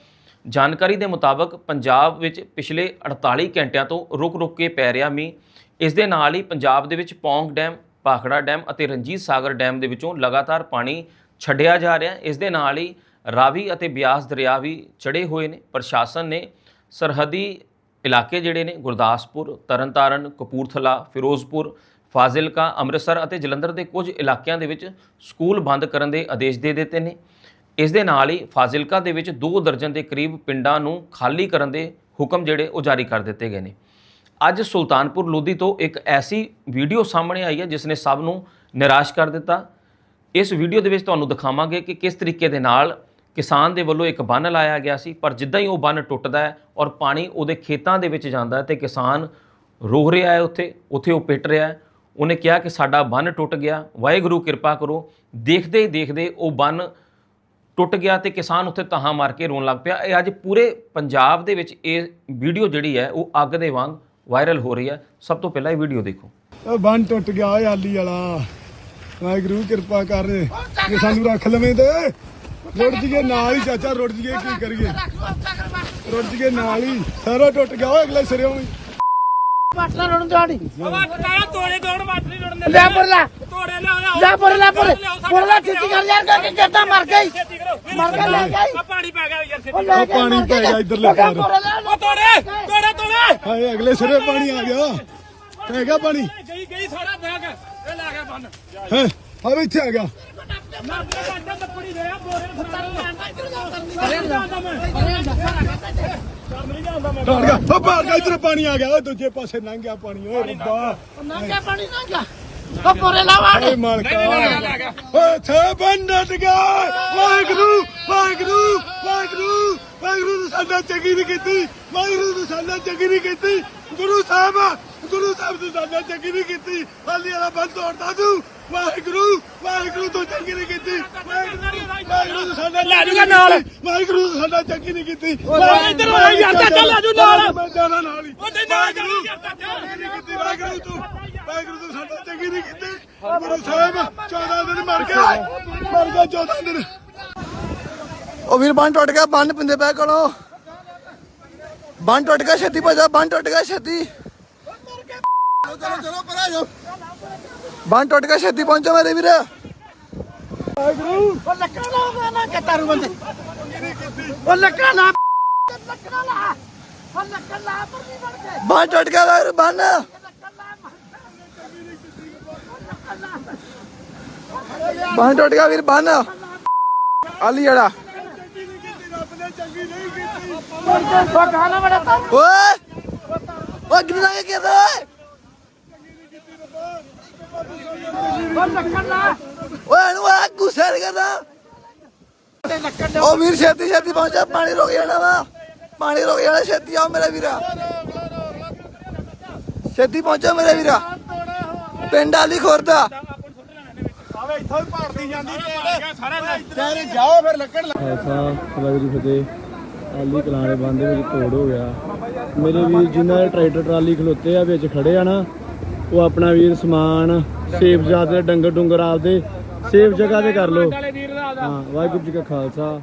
ਜਾਣਕਾਰੀ ਦੇ ਮੁਤਾਬਕ ਪੰਜਾਬ ਵਿੱਚ ਪਿਛਲੇ 48 ਘੰਟਿਆਂ ਤੋਂ ਰੁਕ-ਰੁਕ ਕੇ ਪੈ ਰਿਹਾ ਮੀਂਹ। ਇਸ ਦੇ ਨਾਲ ਹੀ ਪੰਜਾਬ ਦੇ ਵਿੱਚ ਪੌਂਗ ਡੈਮ ਭਾਖੜਾ ਡੈਮ ਅਤੇ ਰਣਜੀਤ ਸਾਗਰ ਡੈਮ ਦੇ ਵਿੱਚੋਂ ਲਗਾਤਾਰ ਪਾਣੀ ਛੱਡਿਆ ਜਾ ਰਿਹਾ ਹੈ। ਇਸ ਦੇ ਨਾਲ ਹੀ ਰਾਵੀ ਅਤੇ ਬਿਆਸ ਦਰਿਆ ਵੀ ਚੜੇ ਹੋਏ ਨੇ। ਪ੍ਰਸ਼ਾਸਨ ਨੇ ਸਰਹੱਦੀ ਇਲਾਕੇ ਜਿਹੜੇ ਨੇ, ਗੁਰਦਾਸਪੁਰ, ਤਰਨਤਾਰਨ, ਕਪੂਰਥਲਾ, ਫਿਰੋਜ਼ਪੁਰ, ਫਾਜ਼ਿਲਕਾ, ਅੰਮ੍ਰਿਤਸਰ ਅਤੇ ਜਲੰਧਰ ਦੇ ਕੁਝ ਇਲਾਕਿਆਂ ਦੇ ਵਿੱਚ ਸਕੂਲ ਬੰਦ ਕਰਨ ਦੇ ਆਦੇਸ਼ ਦੇ ਦਿੱਤੇ ਨੇ। ਇਸ ਦੇ ਨਾਲ ਹੀ ਫਾਜ਼ਿਲਕਾ ਦੇ ਵਿੱਚ 2 ਦਰਜਨ ਦੇ ਕਰੀਬ ਪਿੰਡਾਂ ਨੂੰ ਖਾਲੀ ਕਰਨ ਦੇ ਹੁਕਮ ਜਿਹੜੇ ਉਹ ਜਾਰੀ ਕਰ ਦਿੱਤੇ ਗਏ ਨੇ। ਅੱਜ ਸੁਲਤਾਨਪੁਰ ਲੋਧੀ ਤੋਂ ਇੱਕ ਐਸੀ ਵੀਡੀਓ ਸਾਹਮਣੇ ਆਈ ਹੈ ਜਿਸ ਨੇ ਸਭ ਨੂੰ ਨਿਰਾਸ਼ ਕਰ ਦਿੱਤਾ। ਇਸ ਵੀਡੀਓ ਦੇ ਵਿੱਚ ਤੁਹਾਨੂੰ ਦਿਖਾਵਾਂਗੇ ਕਿ ਕਿਸ ਤਰੀਕੇ ਦੇ ਨਾਲ ਕਿਸਾਨ ਦੇ ਵੱਲੋਂ ਇੱਕ ਬੰਨ ਲਾਇਆ ਗਿਆ ਸੀ, ਪਰ ਜਿੱਦਾਂ ਹੀ ਉਹ ਬੰਨ ਟੁੱਟਦਾ ਹੈ ਔਰ ਪਾਣੀ ਉਹਦੇ ਖੇਤਾਂ ਦੇ ਵਿੱਚ ਜਾਂਦਾ ਹੈ ਤੇ ਕਿਸਾਨ ਰੋ ਰਿਹਾ ਹੈ ਉੱਥੇ ਉੱਥੇ ਉਹ ਪਿੱਟ ਰਿਹਾ ਹੈ। ਉਹਨੇ ਕਿਹਾ ਕਿ ਸਾਡਾ ਬੰਨ ਟੁੱਟ ਗਿਆ, ਵਾਹਿਗੁਰੂ ਕਿਰਪਾ ਕਰੋ। ਦੇਖਦੇ ਹੀ ਦੇਖਦੇ ਉਹ ਬੰਨ ਟੁੱਟ ਗਿਆ ਤੇ ਕਿਸਾਨ ਉੱਥੇ ਤਹਾਂ ਮਾਰ ਕੇ ਰੋਣ ਲੱਗ ਪਿਆ। ਇਹ ਅੱਜ ਪੂਰੇ ਪੰਜਾਬ ਦੇ ਵਿੱਚ ਇਹ ਵੀਡੀਓ ਜਿਹੜੀ ਹੈ, ਉਹ ਅੱਗ ਦੇ ਵਾਂਗ ਵਾਇਰਲ ਹੋ ਰਹੀ ਹੈ। ਸਭ ਤੋਂ ਪਹਿਲਾਂ ਇਹ ਵੀਡੀਓ ਦੇਖੋ। ਉਹ ਬੰਨ ਟੁੱਟ ਗਿਆ ਓਏ ਆਲੀ ਵਾਲਾ। ਵਾਹਿਗੁਰੂ, ਕਿਰਪਾ ਕਰ ਜੇ। ਸਾਨੂੰ ਰੱਖ ਲਵੇਂ ਤੇ। ਰੁੜ ਜੀਏ ਨਾਲ ਹੀ, ਚਾਚਾ, ਰੁੜ ਜੀਏ, ਕੀ ਕਰੀਏ? ਰੁੜ ਜੀਏ ਨਾਲ ਹੀ। ਸਾਰਾ ਟੁੱਟ ਗਿਆ ਓਏ, ਅਗਲੇ ਸਿਰੇ ਵੀ ਪਾਟਨਾ ਰੋਣ ਤੁਹਾਡੀ ਨਾ ਤੋੜੇ ਤੋੜ ਮਾਤਰੀ ਲੜਨ ਦੇ ਲੈ ਪਰ ਲੈ ਤੋੜੇ ਲਿਆ ਲੈ ਪਰ ਲੈ ਪਰ ਪਰ ਲੈ ਛੇਤੀ ਕਰ ਯਾਰ ਕਿ ਜੱਟਾ ਮਰ ਗਈ? ਕਰੋ ਮਰ ਕੇ ਲੈ ਗਈ? ਆ ਪਾਣੀ ਪੈ ਗਿਆ ਯਾਰ ਲੈ ਉਹ ਪਾਣੀ ਪੈ ਗਿਆ ਇੱਧਰਲੇ ਪਾਰ। ਉਹ ਤੋੜੇ ਤੋੜੇ ਤੋੜੇ। ਹਾਏ ਅਗਲੇ ਸਿਰੇ ਪਾਣੀ ਆ ਗਿਆ। ਪੈ ਗਿਆ ਪਾਣੀ? ਗਈ ਗਈ ਸਾਰਾ ਬੈਗ। ਇਹ ਲੈ ਗਿਆ ਬੰਨ। ਹੈ ਹਾਂ ਇੱਥੇ ਆ ਗਿਆ। ਟੁੱਟ ਗਿਆ ਉਹ ਬਾਹਰ ਗਿਆ ਇੱਧਰ ਪਾਣੀ ਆ ਗਿਆ ਓਏ ਦੂਜੇ ਪਾਸੇ ਲੰਘ ਗਿਆ ਪਾਣੀ ਓਏ ਰੱਬਾ। ਨੰਗਾ ਪਾਣੀ ਨੰਗਾ ਉਹ ਪੋਰੇ ਲਾਵਾੜੀ ਓਏ ਮਾਲਕਾ। ਓਏ ਛੇ ਬੰਦਤ ਗਿਆ। ਵਾਹਿਗੁਰੂ ਵਾਹਿਗੁਰੂ ਵਾਹਿਗੁਰੂ ਵਾਹਿਗੁਰੂ ਨੇ ਸਾਡਾ ਚੰਗੀ ਨਹੀਂ ਕੀਤੀ। ਵਾਹਿਗੁਰੂ ਨੇ ਸਾਡਾ ਚੰਗੀ ਨਹੀਂ ਕੀਤੀ। ਗੁਰੂ ਸਾਹਿਬ ਗੁਰੂ ਸਾਹਿਬ ਨੇ ਸਾਡਾ ਚੰਗੀ ਨਹੀਂ ਕੀਤੀ। ਹਾਲੀ ਵਾਲਾ ਬੰਦ ਤੋੜਦਾ ਤੂੰ। ਵਾਹਿਗੁਰੂ ਵਾਹਿਗੁਰੂ ਤੋਂ ਚੰਗੀ ਨਹੀਂ ਕੀਤੀ। ਵਾਹਿਗੁਰੂ ਵਾਹਿਗੁਰੂ ਨੇ ਸਾਡਾ ਲੈ ਜਾਊਗਾ ਨਾਲ। ਵਾਹਿਗੁਰੂ ਨੇ ਸਾਡਾ ਚੰਗੀ ਨਹੀਂ ਕੀਤੀ। ਓਏ ਇੱਧਰ ਆ ਯਾਰ, ਚਾਚਾ ਲੈ ਜਾਊ ਨਾਲ। ਮੈਂ ਜਾਣਾ ਨਾਲ ਹੀ। ਉਹ ਤੇ ਨਾਲ ਜਾਣਾ ਯਾਰ, ਚਾਚਾ। ਚੰਗੀ ਨਹੀਂ ਕੀਤੀ ਵਾਹਿਗੁਰੂ ਤੂੰ। ਵਾਹਿਗੁਰੂ ਤੂੰ ਸਾਡਾ ਚੰਗੀ ਨਹੀਂ ਕੀਤੀ। ਗੁਰੂ ਸਾਹਿਬ 14 ਦਿਨ ਮਰ ਗਏ ਮਰ ਗਏ 14 ਦਿਨ। ਉਹ ਵੀਰ ਬੰਨ ਟੁੱਟ ਗਿਆ ਬੰਨ ਪਿੰਦੇ ਪੈ ਕੋਲੋਂ। ਬੰਨ ਟੁੱਟ ਗਿਆ ਛੇਤੀ ਭਜਾ ਬੰਨ ਟੁੱਟ ਗਿਆ ਛੇਤੀ। ਚਲੋ ਚਲੋ ਪਰਾ ਜਾਓ ਬੰਨ ਟੁੱਟ ਗਿਆ ਛੇਤੀ ਪਹੁੰਚੋ ਮੇਰੇ ਵੀਰ। ਉਹ ਲੱਕੜਾ ਲਾ ਮੈਂ ਨਾ ਕਤਾਰੂ ਬੰਦੇ। ਉਹ ਲੱਕੜਾ ਲਾ ਲੱਕੜਾ ਲਾ ਉਹ ਲੱਕੜਾ ਲਾ ਪਰ ਨਹੀਂ ਬਣ ਕੇ ਬੰਨ ਟੁੱਟ ਗਿਆ ਵੀਰ ਬੰਨ। ਬੰਨ ਟੁੱਟ ਗਿਆ ਵੀਰ ਬੰਨ। ਆਲੀ ਉਹ ਗਾਣਾ ਬੜਾ ਤਾਂ। ਓਏ। ਓਏ ਕਿੰਨਾ ਕੇ ਕਿਹਦਾ ਉਹ ਲੱਕੜਾ ਲਾ ਓਏ ਨੂੰ ਆ ਗੁੱਸੇ ਨੀ ਕਰਦਾ। ਉਹ ਵੀਰ ਛੇਤੀ ਛੇਤੀ ਪਹੁੰਚਾ, ਪਾਣੀ ਰੁਕ ਜਾਣਾ ਵਾ। ਪਾਣੀ ਰੁਕ ਜਾਣਾ, ਛੇਤੀ ਆਓ ਮੇਰਾ ਵੀਰਾ। ਛੇਤੀ ਪਹੁੰਚੋ ਮੇਰੇ ਵੀਰਾ। ਪਿੰਡ ਆਲੀ ਖੁਰਦਾ ਖਾਲਸਾ, ਵਾਹਿਗੁਰੂ ਫਤਿਹ। ਆਲੀ ਕਲਾਣੇ ਬੰਦ ਦੇ ਵਿੱਚ ਤੋੜ ਹੋ ਗਿਆ। ਮੇਰੇ ਵੀਰ ਜਿਨ੍ਹਾਂ ਦੇ ਟਰੈਕਟਰ ਟਰਾਲੀ ਖਲੋਤੇ ਆ, ਵਿੱਚ ਖੜੇ ਆ ਨਾ ਉਹ ਆਪਣਾ ਵੀਰ ਸਮਾਨ ਸੇਫ ਜਾਦੇ ਡੰਗਰ ਡੁੰਗਰ ਆਪਦੇ ਸੇਫ ਜਗ੍ਹਾ ਤੇ ਕਰ ਲਓ। ਹਾਂ, ਵਾਹਿਗੁਰੂ ਜੀ ਕਾ ਖਾਲਸਾ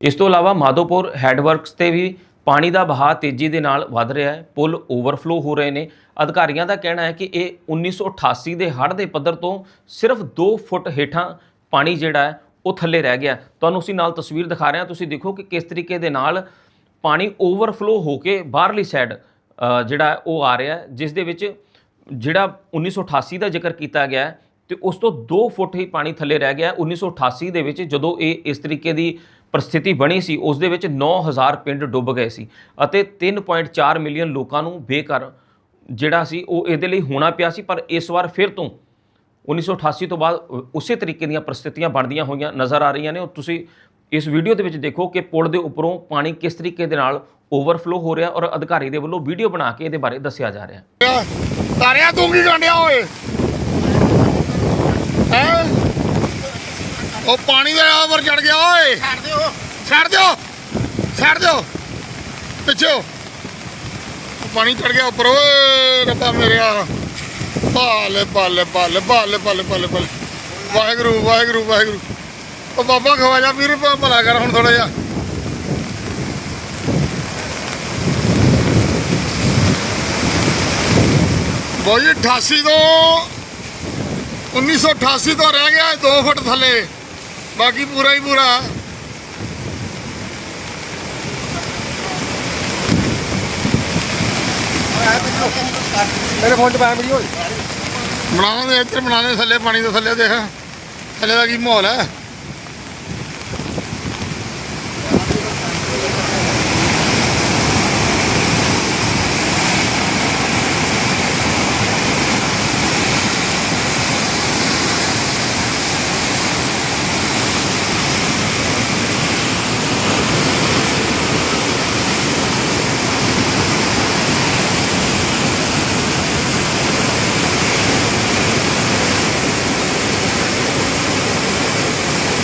ਇਸ ਤੋਂ ਇਲਾਵਾ ਮਾਧੋਪੁਰ ਹੈਡਵਰਕਸ ਤੇ ਵੀ ਪਾਣੀ ਦਾ ਬਹਾਅ ਤੇਜ਼ੀ ਦੇ ਨਾਲ ਵੱਧ ਰਿਹਾ ਹੈ, ਪੁਲ ਓਵਰਫਲੋ ਹੋ ਰਹੇ ਨੇ। ਅਧਿਕਾਰੀਆਂ ਦਾ ਕਹਿਣਾ ਹੈ ਕਿ ਇਹ 1988 ਦੇ ਹੜ੍ਹ ਦੇ ਪੱਧਰ ਤੋਂ ਸਿਰਫ 2 ਫੁੱਟ ਹੇਠਾਂ ਪਾਣੀ ਜਿਹੜਾ ਹੈ, ਉਹ ਥੱਲੇ ਰਹਿ ਗਿਆ। ਤੁਹਾਨੂੰ ਅਸੀਂ ਨਾਲ ਤਸਵੀਰ ਦਿਖਾ ਰਹੇ ਹਾਂ। ਤੁਸੀਂ ਦੇਖੋ ਕਿ ਕਿਸ ਤਰੀਕੇ ਦੇ ਨਾਲ ਪਾਣੀ ਓਵਰਫਲੋ ਹੋ ਕੇ ਬਾਹਰਲੀ ਸਾਈਡ ਜਿਹੜਾ ਉਹ ਆ ਰਿਹਾ ਜਿਸ ਦੇ ਵਿੱਚ ਜਿਹੜਾ 1988 ਦਾ ਜ਼ਿਕਰ ਕੀਤਾ ਗਿਆ ਹੈ, ਤੇ ਉਸ ਤੋਂ 2 ਫੁੱਟ ਹੀ ਪਾਣੀ ਥੱਲੇ ਰਹਿ ਗਿਆ ਹੈ। 1988 ਦੇ ਵਿੱਚ ਜਦੋਂ ਇਹ ਇਸ ਤਰੀਕੇ ਦੀ ਪਰਿਸਥਿਤੀ ਬਣੀ ਸੀ, ਉਸ ਦੇ ਵਿੱਚ 9000 ਪਿੰਡ ਡੁੱਬ ਗਏ ਸੀ ਅਤੇ 3.4 ਮਿਲੀਅਨ ਲੋਕਾਂ ਨੂੰ ਬੇਘਰ ਜਿਹੜਾ ਸੀ, ਉਹ ਇਹਦੇ ਲਈ ਹੋਣਾ ਪਿਆ ਸੀ ਪਰ ਇਸ ਵਾਰ ਫਿਰ ਤੋਂ 1988 ਤੋਂ ਬਾਅਦ ਉਸੇ ਤਰੀਕੇ ਦੀਆਂ ਪਰਿਸਥਿਤੀਆਂ ਬਣਦੀਆਂ ਹੋਈਆਂ ਨਜ਼ਰ ਆ ਰਹੀਆਂ ਨੇ ਉਹ ਤੁਸੀਂ ਇਸ ਵੀਡੀਓ ਦੇ ਵਿੱਚ ਦੇਖੋ ਕਿ ਪੁਲ ਦੇ ਉੱਪਰੋਂ ਪਾਣੀ ਕਿਸ ਤਰੀਕੇ ਦੇ ਨਾਲ ਓਵਰਫਲੋ ਹੋ ਰਿਹਾ ਔਰ ਅਧਿਕਾਰੀ ਦੇ ਵੱਲੋਂ ਵੀਡੀਓ ਬਣਾ ਕੇ ਇਹਦੇ ਬਾਰੇ ਦੱਸਿਆ ਜਾ ਰਿਹਾ। ਤਾਰਿਆ ਤੂੰ ਕੀ ਗੰਡਿਆ ਓਏ? ਹੈ? ਉਹ ਪਾਣੀ ਦੇ ਆਵਰ ਚੜ ਗਿਆ ਓਏ। ਛੱਡ ਦਿਓ। ਛੱਡ ਦਿਓ। ਛੱਡ ਦਿਓ। ਪਿੱਛੇ ਪਾਣੀ ਚੜ ਗਿਆ ਉੱਪਰ। ਓਏ ਰੱਬਾ ਮੇਰਿਆ। ਬਾਲੇ ਬਾਲੇ ਬਾਲੇ ਬਾਲੇ ਬਾਲੇ ਬਾਲੇ ਬਾਲੇ। ਵਾਹਿਗੁਰੂ ਵਾਹਿਗੁਰੂ ਵਾਹਿਗੁਰੂ। ਉਹ ਬਾਬਾ ਖਵਾਜਾ ਵੀਰ ਭਲਾ ਕਰ ਹੁਣ ਥੋੜਾ ਜਿਹਾ। ਬੋਈ 88 ਤੋਂ 1988 ਤੋਂ ਰਹਿ ਗਿਆ 2 ਫੁੱਟ ਥੱਲੇ। ਬਾਕੀ ਪੂਰਾ ਹੀ ਪੂਰਾ। ਮੇਰੇ ਫੋਨ 'ਚ ਪਾਇਆ ਵੀਡੀਓ ਬਣਾਉਣਾ ਦੇ ਇੱਧਰ ਬਣਾਣੇ ਥੱਲੇ ਪਾਣੀ ਤੋਂ ਥੱਲੇ ਦੇਖ। ਥੱਲੇ ਦਾ ਕੀ ਮਾਹੌਲ ਹੈ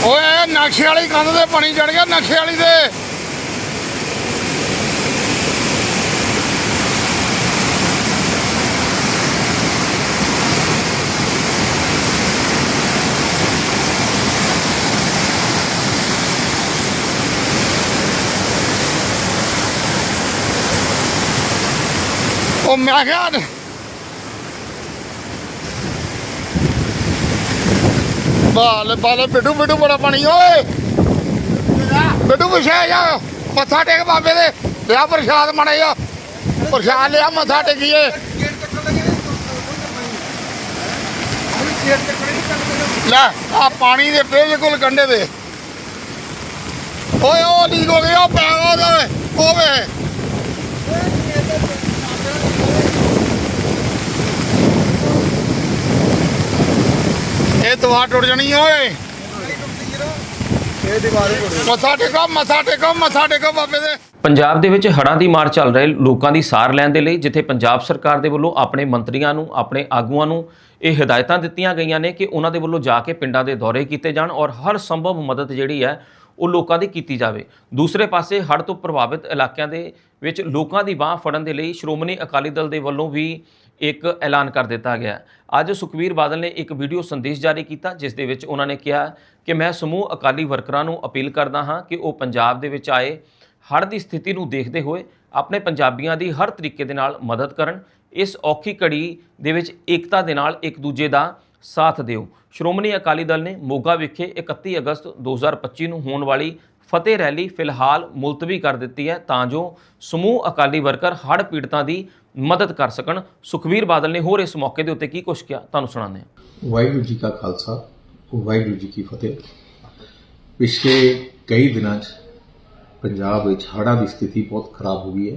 ਓਏ ਨਕਸ਼ੇ ਵਾਲੀ ਕੰਧ ਤੇ ਪਾਣੀ ਚੜ ਗਿਆ ਨਕਸ਼ੇ ਵਾਲੀ ਦੇ ਉਹ ਮੈਂ ਕਿਹਾ ਬਾਲ ਬਾਲ ਬਿੱਟੂ ਬਿੱਟੂ ਬੜਾ ਪਾਣੀ, ਓਏ। ਬਿੱਟੂ ਪਿਛੇ ਜਾ। ਮੱਥਾ ਟੇਕ ਬਾਬੇ ਦੇ। ਲਿਆ ਪ੍ਰਸ਼ਾਦ ਮਣੇ ਪ੍ਰਸ਼ਾਦ ਲਿਆ, ਮੱਥਾ ਟੇਕੀਏ। ਲੈ ਆ ਪਾਣੀ ਦੇ ਬਿਲਕੁਲ ਕੰਢੇ ਦੇ ਓਏ, ਉਹ ਲੀਕ ਹੋ ਗਿਆ ਉਹ ਪੈ ਉਹਦੇ ਓਵੇ ਇਹ ਦਵਾ ਟੁੱਟ ਜਾਣੀ ਓਏ। ਮੱਥਾ ਟੇਕੋ ਮੱਥਾ ਟੇਕੋ ਮੱਥਾ ਟੇਕੋ ਬਾਬੇ ਦੇ। ਪੰਜਾਬ ਦੇ ਵਿੱਚ ਹੜ੍ਹਾਂ ਦੀ ਮਾਰ ਚੱਲ ਰਹੇ ਲੋਕਾਂ ਦੀ ਸਾਰ ਲੈਣ ਦੇ ਲਈ ਜਿੱਥੇ ਪੰਜਾਬ ਸਰਕਾਰ ਦੇ ਵੱਲੋਂ ਆਪਣੇ ਮੰਤਰੀਆਂ ਨੂੰ ਆਪਣੇ ਆਗੂਆਂ ਨੂੰ ਇਹ ਹਦਾਇਤਾਂ ਦਿੱਤੀਆਂ ਗਈਆਂ ਨੇ ਕਿ ਉਹਨਾਂ ਦੇ ਵੱਲੋਂ ਜਾ ਕੇ ਪਿੰਡਾਂ ਦੇ ਦੌਰੇ ਕੀਤੇ ਜਾਣ ਔਰ ਹਰ ਸੰਭਵ ਮਦਦ ਜਿਹੜੀ ਹੈ ਉਹ ਲੋਕਾਂ ਦੀ ਕੀਤੀ ਜਾਵੇ। ਦੂਸਰੇ ਪਾਸੇ ਹੜ੍ਹ ਤੋਂ ਪ੍ਰਭਾਵਿਤ ਇਲਾਕਿਆਂ ਦੇ ਵਿੱਚ ਲੋਕਾਂ ਦੀ ਬਾਹ ਫੜਨ ਦੇ ਲਈ ਸ਼੍ਰੋਮਣੀ ਅਕਾਲੀ ਦਲ ਦੇ ਵੱਲੋਂ ਵੀ ਇੱਕ ਐਲਾਨ ਕਰ ਦਿੱਤਾ ਗਿਆ। ਅੱਜ ਸੁਖਵੀਰ ਬਾਦਲ ਨੇ ਇੱਕ ਵੀਡੀਓ ਸੰਦੇਸ਼ ਜਾਰੀ ਕੀਤਾ, ਜਿਸ ਦੇ ਵਿੱਚ ਉਹਨਾਂ ਨੇ ਕਿਹਾ ਕਿ ਮੈਂ ਸਮੂਹ ਅਕਾਲੀ ਵਰਕਰਾਂ ਨੂੰ ਅਪੀਲ ਕਰਦਾ ਹਾਂ ਕਿ ਉਹ ਪੰਜਾਬ ਦੇ ਵਿੱਚ ਆਏ, ਹੜ੍ਹ ਦੀ ਸਥਿਤੀ ਨੂੰ ਦੇਖਦੇ ਹੋਏ ਆਪਣੇ ਪੰਜਾਬੀਆਂ ਦੀ ਹਰ ਤਰੀਕੇ ਦੇ ਨਾਲ ਮਦਦ ਕਰਨ, ਇਸ ਔਖੀ ਘੜੀ ਦੇ ਵਿੱਚ ਏਕਤਾ ਦੇ ਨਾਲ ਇੱਕ ਦੂਜੇ ਦਾ ਸਾਥ ਦਿਓ। ਸ਼੍ਰੋਮਣੀ ਅਕਾਲੀ ਦਲ ਨੇ ਮੋਗਾ ਵਿਖੇ 31 ਅਗਸਤ 2025 ਨੂੰ ਹੋਣ ਵਾਲੀ ਫਤਿਹ ਰੈਲੀ ਫਿਲਹਾਲ ਮੁਲਤਵੀ ਕਰ ਦਿੱਤੀ ਹੈ, ਤਾਂ ਜੋ ਸਮੂਹ ਅਕਾਲੀ ਵਰਕਰ ਹੜ੍ਹ ਪੀੜਤਾਂ ਦੀ ਮਦਦ ਕਰ ਸਕਣ। ਸੁਖਵੀਰ ਬਾਦਲ ਨੇ ਹੋਰ ਇਸ ਮੌਕੇ ਦੇ ਉੱਤੇ ਕੀ ਕੁਝ ਕਿਹਾ? ਤੁਹਾਨੂੰ ਸੁਣਾਉਂਦੇ ਹਾਂ। ਵਾਹਿਗੁਰੂ ਜੀ ਕਾ ਖਾਲਸਾ, ਵਾਹਿਗੁਰੂ ਜੀ ਕੀ ਫਤਿਹ। ਪਿਛਲੇ ਕਈ ਦਿਨਾਂ 'ਚ ਪੰਜਾਬ ਵਿੱਚ ਹੜ੍ਹਾਂ ਦੀ ਸਥਿਤੀ ਬਹੁਤ ਖਰਾਬ ਹੋ ਗਈ ਹੈ।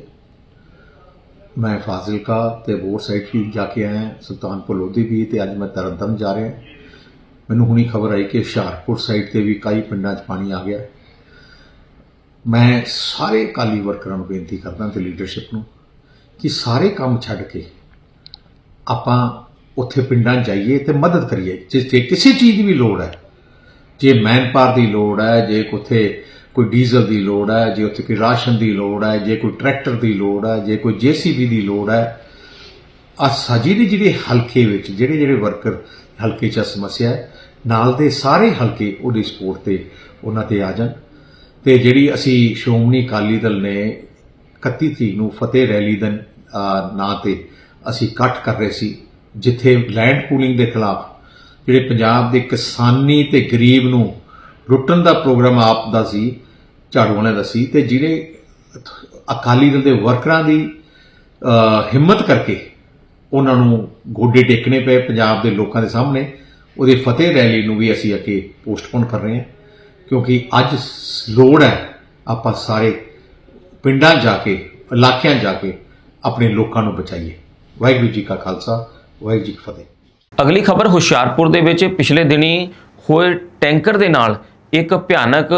ਮੈਂ ਫਾਜ਼ਿਲਕਾ ਤੇ ਬੋਰ ਸਾਈਡ ਵੀ ਜਾ ਕੇ ਆਇਆ, ਸੁਲਤਾਨਪੁਰ ਲੋਧੀ ਵੀ, ਤੇ ਅੱਜ ਮੈਂ ਤਰਨਤਾਰਨ ਜਾ ਰਿਹਾ। ਮੈਨੂੰ ਹੁਣੀ ਖਬਰ ਆਈ ਕਿ ਹੁਸ਼ਿਆਰਪੁਰ ਸਾਈਡ ਤੇ ਵੀ ਕਈ ਪਿੰਡਾਂ 'ਚ ਪਾਣੀ ਆ ਗਿਆ। ਮੈਂ ਸਾਰੇ ਅਕਾਲੀ ਵਰਕਰਾਂ ਨੂੰ ਬੇਨਤੀ ਕਰਦਾ ਤੇ ਲੀਡਰਸ਼ਿਪ ਨੂੰ ਕਿ ਸਾਰੇ ਕੰਮ ਛੱਡ ਕੇ ਆਪਾਂ ਉੱਥੇ ਪਿੰਡਾਂ 'ਚ ਜਾਈਏ ਤੇ ਮਦਦ ਕਰੀਏ। ਜੇ ਕਿਸੇ ਚੀਜ਼ ਦੀ ਵੀ ਲੋੜ ਹੈ, ਜੇ ਮੈਨਪਾਵਰ ਦੀ ਲੋੜ ਹੈ, ਜੇ ਉੱਥੇ ਕੋਈ ਡੀਜ਼ਲ ਦੀ ਲੋੜ ਹੈ, ਜੇ ਉੱਥੇ ਕੋਈ ਰਾਸ਼ਨ ਦੀ ਲੋੜ ਹੈ, ਜੇ ਕੋਈ ਟਰੈਕਟਰ ਦੀ ਲੋੜ ਹੈ, ਜੇ ਕੋਈ ਜੀਸੀਬੀ ਦੀ ਲੋੜ ਹੈ ਆ ਸਾਜੀ ਦੇ ਜਿਹੜੇ ਹਲਕੇ ਵਿੱਚ, ਜਿਹੜੇ ਜਿਹੜੇ ਵਰਕਰ ਹਲਕੇ 'ਚ ਸਮੱਸਿਆ ਹੈ, ਨਾਲ ਦੇ ਸਾਰੇ ਹਲਕੇ ਉਹਦੀ ਸਪੋਰਟ ਤੇ ਉਹਨਾਂ ਤੇ ਆ ਜਾਣ। ਤੇ ਜਿਹੜੀ ਅਸੀਂ ਸ਼੍ਰੋਮਣੀ ਅਕਾਲੀ ਦਲ ਨੇ 31 ਤਰੀਕ ਨੂੰ ਫਤਿਹ ਰੈਲੀ ਦੇ ਨਾਂ ਤੇ ਅਸੀਂ ਇਕੱਠ ਕਰ ਰਹੇ ਸੀ, ਜਿੱਥੇ ਲੈਂਡ ਪੂਲਿੰਗ ਦੇ ਖਿਲਾਫ ਜਿਹੜੇ ਪੰਜਾਬ ਦੇ ਕਿਸਾਨੀ ਤੇ ਗਰੀਬ ਨੂੰ ਲੁੱਟਣ ਦਾ ਪ੍ਰੋਗਰਾਮ ਆਪ ਦਾ ਸੀ, ਝਾੜੂ ਵਾਲਿਆਂ ਦਾ ਸੀ, ਤੇ ਜਿਹੜੇ ਅਕਾਲੀ ਦਲ ਦੇ ਵਰਕਰਾਂ ਦੀ ਹਿੰਮਤ ਕਰਕੇ ਉਹਨਾਂ ਨੂੰ ਗੋਡੇ ਟੇਕਣੇ ਪਏ ਪੰਜਾਬ ਦੇ ਲੋਕਾਂ ਦੇ ਸਾਹਮਣੇ, ਉਹਦੇ ਫਤਿਹ ਰੈਲੀ ਨੂੰ ਵੀ ਅਸੀਂ ਅੱਗੇ ਪੋਸਟਪੋਨ ਕਰ ਰਹੇ ਹਾਂ, ਕਿਉਂਕਿ ਅੱਜ ਲੋੜ ਹੈ ਆਪਾਂ ਸਾਰੇ ਪਿੰਡਾਂ ਜਾ ਕੇ, ਇਲਾਕਿਆਂ ਜਾ ਕੇ ਆਪਣੇ ਲੋਕਾਂ ਨੂੰ ਬਚਾਈਏ। ਵਾਹਿਗੁਰੂ ਜੀ ਕਾ ਖਾਲਸਾ, ਵਾਹਿਗੁਰੂ ਜੀ ਕੀ ਫਤਿਹ। ਅਗਲੀ ਖਬਰ ਹੁਸ਼ਿਆਰਪੁਰ ਦੇ ਵਿੱਚ ਪਿਛਲੇ ਦਿਨੀ ਹੋਏ ਟੈਂਕਰ ਦੇ ਨਾਲ ਇੱਕ ਭਿਆਨਕ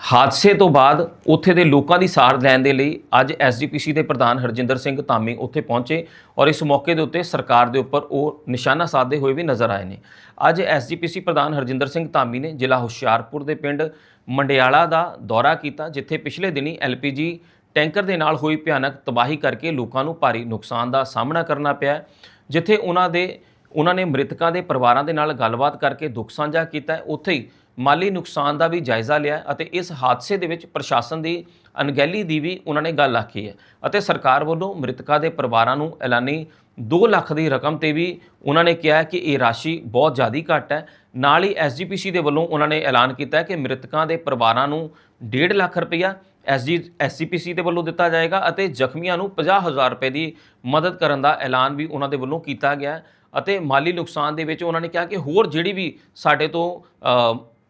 ਹਾਦਸੇ ਤੋਂ ਬਾਅਦ ਉੱਥੇ ਦੇ ਲੋਕਾਂ ਦੀ ਸਾਰ ਲੈਣ ਦੇ ਲਈ ਅੱਜ ਐਸਜੀਪੀਸੀ ਦੇ ਪ੍ਰਧਾਨ ਹਰਜਿੰਦਰ ਸਿੰਘ ਧਾਮੀ ਉੱਥੇ ਪਹੁੰਚੇ ਔਰ ਇਸ ਮੌਕੇ ਦੇ ਉੱਤੇ ਸਰਕਾਰ ਦੇ ਉੱਪਰ ਉਹ ਨਿਸ਼ਾਨਾ ਸਾਧਦੇ ਹੋਏ ਵੀ ਨਜ਼ਰ ਆਏ ਨੇ। ਅੱਜ ਐਸਜੀਪੀਸੀ ਪ੍ਰਧਾਨ ਹਰਜਿੰਦਰ ਸਿੰਘ ਧਾਮੀ ਨੇ ਜ਼ਿਲ੍ਹਾ ਹੁਸ਼ਿਆਰਪੁਰ ਦੇ ਪਿੰਡ ਮੰਡਿਆਲਾ ਦਾ ਦੌਰਾ ਕੀਤਾ, ਜਿੱਥੇ ਪਿਛਲੇ ਦਿਨੀ ਐਲਪੀਜੀ ਟੈਂਕਰ ਦੇ ਨਾਲ ਹੋਈ ਭਿਆਨਕ ਤਬਾਹੀ ਕਰਕੇ ਲੋਕਾਂ ਨੂੰ ਭਾਰੀ ਨੁਕਸਾਨ ਦਾ ਸਾਹਮਣਾ ਕਰਨਾ ਪਿਆ ਜਿੱਥੇ ਉਹਨਾਂ ਦੇ, ਉਹਨਾਂ ਨੇ ਮ੍ਰਿਤਕਾਂ ਦੇ ਪਰਿਵਾਰਾਂ ਦੇ ਨਾਲ ਗੱਲਬਾਤ ਕਰਕੇ ਦੁੱਖ ਸਾਂਝਾ ਕੀਤਾ ਉੱਥੇ ਹੀ ਮਾਲੀ ਨੁਕਸਾਨ ਦਾ ਵੀ ਜਾਇਜ਼ਾ ਲਿਆ ਅਤੇ ਇਸ ਹਾਦਸੇ ਦੇ ਵਿੱਚ ਪ੍ਰਸ਼ਾਸਨ ਦੀ ਅਣਗਹਿਲੀ ਦੀ ਵੀ ਉਹਨਾਂ ਨੇ ਗੱਲ ਆਖੀ ਹੈ ਅਤੇ ਸਰਕਾਰ ਵੱਲੋਂ ਮ੍ਰਿਤਕਾਂ ਦੇ ਪਰਿਵਾਰਾਂ ਨੂੰ ਐਲਾਨੀ 2 ਲੱਖ ਦੀ ਰਕਮ ਤੇ ਵੀ ਉਹਨਾਂ ਨੇ ਕਿਹਾ ਕਿ ਇਹ ਰਾਸ਼ੀ ਬਹੁਤ ਜ਼ਿਆਦਾ ਘੱਟ ਹੈ। ਨਾਲ ਹੀ ਐਸਜੀਪੀਸੀ ਦੇ ਵੱਲੋਂ ਉਹਨਾਂ ਨੇ ਐਲਾਨ ਕੀਤਾ ਕਿ ਮ੍ਰਿਤਕਾਂ ਦੇ ਪਰਿਵਾਰਾਂ ਨੂੰ 1.5 ਲੱਖ ਰੁਪਇਆ ਐਸਜੀ ਐਸਜੀਪੀਸੀ ਦੇ ਵੱਲੋਂ ਦਿੱਤਾ ਜਾਏਗਾ ਅਤੇ ਜ਼ਖਮੀਆਂ ਨੂੰ 50000 ਰੁਪਏ ਦੀ ਮਦਦ ਕਰਨ ਦਾ ਐਲਾਨ ਵੀ ਉਹਨਾਂ ਦੇ ਵੱਲੋਂ ਕੀਤਾ ਗਿਆ ਅਤੇ ਮਾਲੀ ਨੁਕਸਾਨ ਦੇ ਵਿੱਚ ਉਹਨਾਂ ਨੇ ਕਿਹਾ ਕਿ ਹੋਰ ਜਿਹੜੀ ਵੀ ਸਾਡੇ ਤੋਂ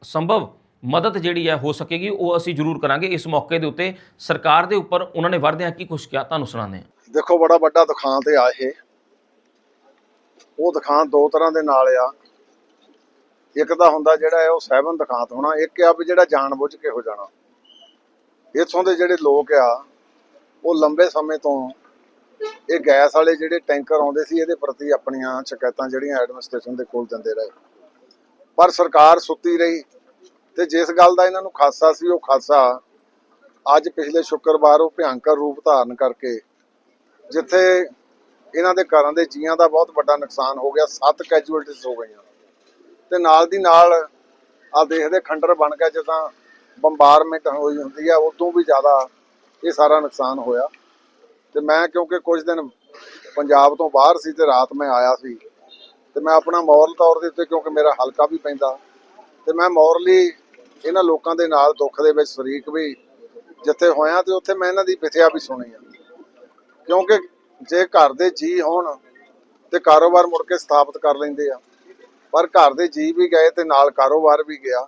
ਸੰਭਵ ਮਦਦ ਜਿਹੜੀ ਹੈ ਹੋ ਸਕੇਗੀ, ਉਹ ਅਸੀਂ ਜ਼ਰੂਰ ਕਰਾਂਗੇ। ਇਸ ਮੌਕੇ ਦੇ ਉੱਤੇ ਸਰਕਾਰ ਦੇ ਉੱਪਰ ਉਹਨਾਂ ਨੇ ਵਰਦਿਆਂ ਕੀ ਕੁਝ ਕਿਹਾ, ਤੁਹਾਨੂੰ ਸੁਣਾਉਂਦੇ ਹਾਂ। ਦੇਖੋ, ਬੜਾ ਵੱਡਾ ਦੁਕਾਨ ਤੇ ਆ ਇਹ। ਉਹ ਦੁਕਾਨ ਦੋ ਤਰ੍ਹਾਂ ਦੇ ਨਾਲ ਆ। ਇੱਕ ਦਾ ਹੁੰਦਾ ਜਿਹੜਾ ਹੈ ਉਹ ਸਹਿਬਨ ਦੁਕਾਨ ਹੋਣਾ, ਇੱਕ ਆ ਵੀ ਜਿਹੜਾ ਜਾਣ ਕੇ ਹੋ ਜਾਣਾ। ਇੱਥੋਂ ਦੇ ਜਿਹੜੇ ਲੋਕ ਆ, ਉਹ ਲੰਬੇ ਸਮੇਂ ਤੋਂ ਇਹ ਗੈਸ ਵਾਲੇ ਜਿਹੜੇ ਟੈਂਕਰ ਆਉਂਦੇ ਸੀ, ਇਹਦੇ ਪ੍ਰਤੀ ਆਪਣੀਆਂ ਸ਼ਿਕਾਇਤਾਂ ਜਿਹੜੀਆਂ ਐਡਮਿਨਿਸਟ੍ਰੇਸ਼ਨ ਦੇ ਕੋਲ ਦਿੰਦੇ ਰਹੇ। ਪਰ ਸਰਕਾਰ ਸੁੱਤੀ ਰਹੀ ਤੇ ਜਿਸ ਗੱਲ ਦਾ ਇਹਨਾਂ ਨੂੰ ਖਾਸਾ ਸੀ, ਉਹ ਖਾਸਾ ਅੱਜ ਪਿਛਲੇ ਸ਼ੁੱਕਰਵਾਰ ਉਹ ਭਿਆਨਕ ਰੂਪ ਧਾਰਨ ਕਰਕੇ ਜਿੱਥੇ ਇਹਨਾਂ ਦੇ ਘਰਾਂ ਦੇ ਜੀਆਂ ਦਾ ਬਹੁਤ ਵੱਡਾ ਨੁਕਸਾਨ ਹੋ ਗਿਆ, ਸੱਤ ਕੈਜੂਅਲਟੀਜ਼ ਹੋ ਗਈਆਂ। ਤੇ ਨਾਲ ਦੀ ਨਾਲ ਆ ਦੇਖਦੇ ਖੰਡਰ ਬਣ ਗਿਆ, ਜਿੱਦਾਂ ਬੰਬਾਰਮੈਂਟ ਹੋਈ ਹੁੰਦੀ ਆ, ਉਦੋਂ ਵੀ ਜ਼ਿਆਦਾ ਇਹ ਸਾਰਾ ਨੁਕਸਾਨ ਹੋਇਆ। ਤੇ ਮੈਂ ਕਿਉਂਕਿ ਕੁਝ ਦਿਨ ਪੰਜਾਬ ਤੋਂ ਬਾਹਰ ਸੀ ਤੇ ਰਾਤ ਮੈਂ ਆਇਆ ਸੀ, ਤੇ ਮੈਂ ਆਪਣਾ ਮੌਰਲ ਤੌਰ ਦੇ ਉੱਤੇ ਕਿਉਂਕਿ ਮੇਰਾ ਹਲਕਾ ਵੀ ਪੈਂਦਾ, ਤੇ ਮੈਂ ਮੌਰਲੀ ਇਹਨਾਂ ਲੋਕਾਂ ਦੇ ਨਾਲ ਦੁੱਖ ਦੇ ਵਿੱਚ ਸ਼ਰੀਕ ਵੀ ਜਿੱਥੇ ਹੋਇਆ ਤੇ ਉੱਥੇ ਮੈਂ ਇਹਨਾਂ ਦੀ ਵਿਥਿਆ ਵੀ ਸੁਣੀ ਆ। ਕਿਉਂਕਿ ਜੇ ਘਰ ਦੇ ਜੀ ਹੋਣ ਤੇ ਕਾਰੋਬਾਰ ਮੁੜ ਕੇ ਸਥਾਪਿਤ ਕਰ ਲੈਂਦੇ ਆ। ਪਰ ਘਰ ਦੇ ਜੀ ਵੀ ਗਏ ਤੇ ਨਾਲ ਕਾਰੋਬਾਰ ਵੀ ਗਿਆ।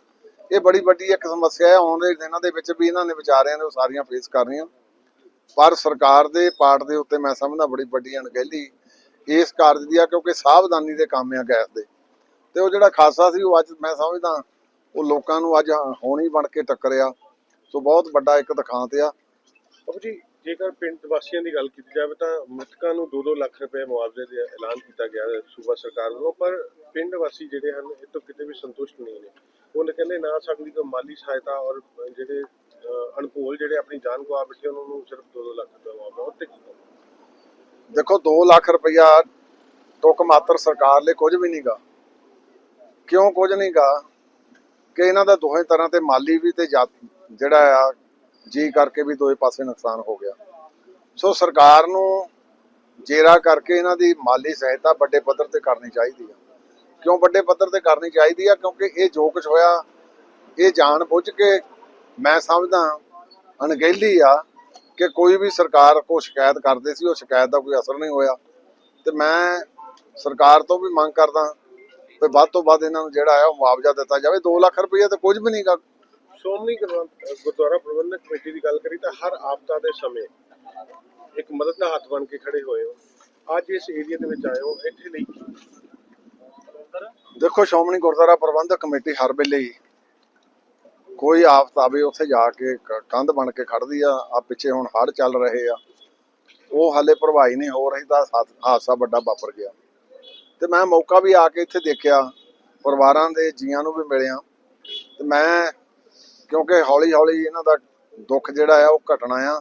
ਇਹ ਬੜੀ ਵੱਡੀ ਇੱਕ ਸਮੱਸਿਆ ਹੈ। ਆਉਣ ਦੇ ਦਿਨਾਂ ਦੇ ਵਿੱਚ ਵੀ ਇਹਨਾਂ ਨੇ ਵਿਚਾਰਿਆਂ ਨੇ ਉਹ ਸਾਰੀਆਂ ਫੇਸ ਕਰਨੀਆਂ ਪਰ ਸਰਕਾਰ ਦੇ ਪਾਰਟ ਦੇ ਉੱਤੇ ਮੈਂ ਸਮਝਦਾ ਬੜੀ ਵੱਡੀ ਅਣਗਹਿਲੀ ਇਸ ਕਾਰਜ ਦੀ ਆ, ਕਿਉਂਕਿ ਸਾਵਧਾਨੀ ਦੇ ਕੰਮ ਆ ਗੈਸ ਦੇ। ਤੇ ਉਹ ਜਿਹੜਾ ਖਾਸਾ ਸੀ, ਉਹ ਅੱਜ ਮੈਂ ਸਮਝਦਾ, ਉਹ ਲੋਕਾਂ ਨੂੰ ਅੱਜ ਹੋਣੀ ਬਣ ਕੇ ਟੱਕਰਿਆ। ਸੋ ਬਹੁਤ ਵੱਡਾ ਇੱਕ ਦਿਖਾਂਤ ਆ। ਬਾਬੂ ਜੀ ਜੇਕਰ ਪਿੰਡ ਵਾਸੀਆਂ ਦੀ ਗੱਲ ਕੀਤੀ ਜਾਵੇ ਤਾਂ ਮ੍ਰਿਤਕਾਂ ਨੂੰ 2-2 ਲੱਖ ਰੁਪਏ ਮੁਆਵਜ਼ੇ ਦੇ ਐਲਾਨ ਕੀਤਾ ਗਿਆ ਹੈ ਸੂਬਾ ਸਰਕਾਰ ਵੱਲੋਂ ਪਰ ਪਿੰਡ ਵਾਸੀ ਜਿਹੜੇ ਹਨ ਇਹ ਤੋਂ ਕਿਤੇ ਵੀ ਸੰਤੁਸ਼ਟ ਨਹੀਂ ਨੇ। ਉਹਨੇ ਕਹਿੰਦੇ ਨਾ ਸਾਡੀ ਕੋਈ ਮਾਲੀ ਸਹਾਇਤਾ ਔਰ ਜਿਹੜੇ ਅਹ, ਜਿਹੜੇ ਆਪਣੀ ਜਾਨ ਗਵਾ ਬੈਠੇ ਉਹਨਾਂ ਨੂੰ ਸਿਰਫ 2-2 ਲੱਖ ਰੁਪਏ ਮੁਆਵਜ਼ਾ ਉਹ ਤੇ ਕੀ ਦੇਖੋ 2 ਲੱਖ ਰੁਪਇਆ ਟੁੱਕ ਮਾਤਰ ਸਰਕਾਰ ਲਈ ਕੁਝ ਵੀ ਨਹੀਂਗਾ। ਕਿਉਂ ਕੁਝ ਨਹੀਂਗਾ? ਕਿ ਇਹਨਾਂ ਦਾ ਦੋਹੇ ਤਰ੍ਹਾਂ ਤੇ ਮਾਲੀ ਵੀ ਤੇ ਜਾਤ- ਜਿਹੜਾ ਆ ਜੀ ਕਰਕੇ ਵੀ ਦੋਏ ਪਾਸੇ ਨੁਕਸਾਨ ਹੋ ਗਿਆ। ਸੋ ਸਰਕਾਰ ਨੂੰ ਜੇਰਾ ਕਰਕੇ ਇਹਨਾਂ ਦੀ ਮਾਲੀ ਸਹਾਇਤਾ ਵੱਡੇ ਪੱਧਰ ਤੇ ਕਰਨੀ ਚਾਹੀਦੀ ਆ। ਕਿਉਂ ਵੱਡੇ ਪੱਧਰ ਤੇ ਕਰਨੀ ਚਾਹੀਦੀ ਆ? ਕਿਉਂਕਿ ਇਹ ਜੋ ਕੁਝ ਹੋਇਆ, ਇਹ ਜਾਣ ਬੁੱਝ ਕੇ ਮੈਂ ਸਮਝਦਾ ਅਣਗਹਿਲੀ ਆ ਕਿ ਕੋਈ ਵੀ ਸਰਕਾਰ ਕੋ ਸ਼ਿਕਾਇਤ ਕਰਦੇ ਸੀ, ਉਹ ਸ਼ਿਕਾਇਤ ਦਾ ਕੋਈ ਅਸਰ ਨਹੀਂ ਹੋਇਆ। ਤੇ ਮੈਂ ਸਰਕਾਰ ਤੋਂ ਵੀ ਮੰਗ ਕਰਦਾ ਕਿ ਵੱਧ ਤੋਂ ਵੱਧ ਇਹਨਾਂ ਨੂੰ ਜਿਹੜਾ ਹੈ ਉਹ ਮੁਆਵਜ਼ਾ ਦਿੱਤਾ ਜਾਵੇ। 2 ਲੱਖ ਰੁਪਏ ਤੇ ਕੁਝ ਵੀ ਨਹੀਂਗਾ ਸ਼੍ਰੋਮਣੀ ਗੁਰਦੁਆਰਾ ਪ੍ਰਬੰਧਕ ਕਮੇਟੀ ਦੀ ਗੱਲ ਕਰੀ ਤਾਂ ਹਰ ਆਫਤਾ ਦੇ ਸਮੇਂ ਇੱਕ ਮਦਦ ਦਾ ਹੱਥ ਬਣ ਕੇ ਖੜੇ ਹੋਏ ਹੋ। ਅੱਜ ਇਸ ਏਰੀਆ ਦੇ ਵਿੱਚ ਆਏ ਹੋ, ਇੱਥੇ ਲਈ ਦੇਖੋ, ਸ਼੍ਰੋਮਣੀ ਗੁਰਦੁਆਰਾ ਪ੍ਰਬੰਧਕ ਕਮੇਟੀ ਹਰ ਵੇਲੇ ਹੀ ਕੋਈ ਆਫਤ ਆਵੇ, ਉੱਥੇ ਜਾ ਕੇ ਕੰਧ ਬਣ ਕੇ ਖੜਦੀ ਆ ਆ ਪਿੱਛੇ ਹੁਣ ਹੜ੍ਹ ਚੱਲ ਰਹੇ ਆ। ਉਹ ਹਾਲੇ ਭਰਵਾਈ ਨਹੀਂ ਹੋ ਰਹੀ ਤਾਂ ਹਾਦਸਾ ਵੱਡਾ ਵਾਪਰ ਗਿਆ। ਤੇ ਮੈਂ ਮੌਕਾ ਵੀ ਆ ਕੇ ਇੱਥੇ ਦੇਖਿਆ, ਪਰਿਵਾਰਾਂ ਦੇ ਜੀਆਂ ਨੂੰ ਵੀ ਮਿਲਿਆ। ਤੇ ਮੈਂ ਕਿਉਂਕਿ ਹੌਲੀ ਹੌਲੀ ਇਹਨਾਂ ਦਾ ਦੁੱਖ ਜਿਹੜਾ ਆ ਉਹ ਘਟਣਾ ਆ।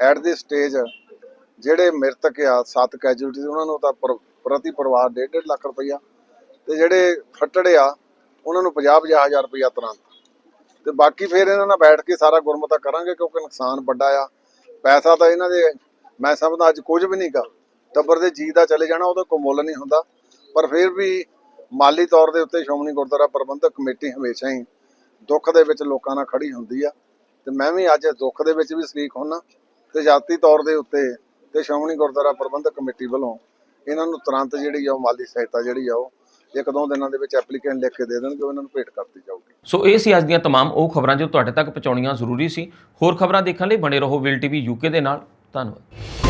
ਐਟ ਦੀ ਸਟੇਜ ਜਿਹੜੇ ਮ੍ਰਿਤਕ ਆ, ਸੱਤ ਕੈਜੂਲਟੀ ਉਹਨਾਂ ਨੂੰ ਤਾਂ ਪਰ- ਪ੍ਰਤੀ ਪਰਿਵਾਰ 1.5 ਲੱਖ ਰੁਪਈਆ। ਤੇ ਜਿਹੜੇ ਫੱਟੜੇ ਆ, ਉਹਨਾਂ ਨੂੰ 50 ਹਜ਼ਾਰ ਰੁਪਈਆ ਤੁਰੰਤ। ਤੇ ਬਾਕੀ ਫਿਰ ਇਹਨਾਂ ਨਾਲ ਬੈਠ ਕੇ ਸਾਰਾ ਗੁਰਮਤਾ ਕਰਾਂਗੇ ਕਿਉਂਕਿ ਨੁਕਸਾਨ ਵੱਡਾ ਆ। ਪੈਸਾ ਤਾਂ ਇਹਨਾਂ ਦੇ, ਮੈਂ ਸਮਝਦਾ ਅੱਜ ਕੁਝ ਵੀ ਨਹੀਂਗਾ ਟੱਬਰ ਦੇ ਜੀ ਦਾ ਚਲੇ ਜਾਣਾ, ਉਹਦਾ ਕੋਈ ਮੁੱਲ ਨਹੀਂ ਹੁੰਦਾ। ਪਰ ਫਿਰ ਵੀ ਮਾਲੀ ਤੌਰ ਦੇ ਉੱਤੇ ਸ਼੍ਰੋਮਣੀ ਗੁਰਦੁਆਰਾ ਪ੍ਰਬੰਧਕ ਕਮੇਟੀ ਹਮੇਸ਼ਾ ਹੀ ਦੁੱਖ ਦੇ ਵਿੱਚ ਲੋਕਾਂ ਨਾਲ ਖੜੀ ਹੁੰਦੀ ਆ ਤੇ ਮੈਂ ਵੀ ਅੱਜ ਦੁੱਖ ਦੇ ਵਿੱਚ ਵੀ ਸ਼ਰੀਕ ਹੁੰਨਾ ਤੇ ਜਾਤੀ ਤੌਰ ਦੇ ਉੱਤੇ ਤੇ ਸ਼੍ਰੋਮਣੀ ਗੁਰਦੁਆਰਾ ਪ੍ਰਬੰਧਕ ਕਮੇਟੀ ਵੱਲੋਂ ਇਹਨਾਂ ਨੂੰ ਤੁਰੰਤ ਜਿਹੜੀ ਆ ਉਹ ਮਾਲੀ ਸਹਾਇਤਾ ਜਿਹੜੀ ਆ ਉਹ ਇੱਕ ਦੋ ਦਿਨਾਂ ਦੇ ਵਿੱਚ ਐਪਲੀਕੇਸ਼ਨ ਲਿਖ ਕੇ ਦੇ ਦੇਣਗੇ ਉਹਨਾਂ ਨੂੰ ਭੇਟ ਕਰਤੀ ਜਾਊਗੀ ਸੋ ਇਹ ਸੀ ਅੱਜ ਦੀਆਂ तमाम ਉਹ ਖਬਰਾਂ ਜੋ ਤੁਹਾਡੇ ਤੱਕ ਪਹੁੰਚਾਉਣੀਆਂ ਜ਼ਰੂਰੀ ਸੀ ਹੋਰ ਖਬਰਾਂ ਦੇਖਣ ਲਈ ਬਣੇ ਰਹੋ ਵਿਲ ਟੀਵੀ ਯੂਕੇ ਦੇ ਨਾਲ ਧੰਨਵਾਦ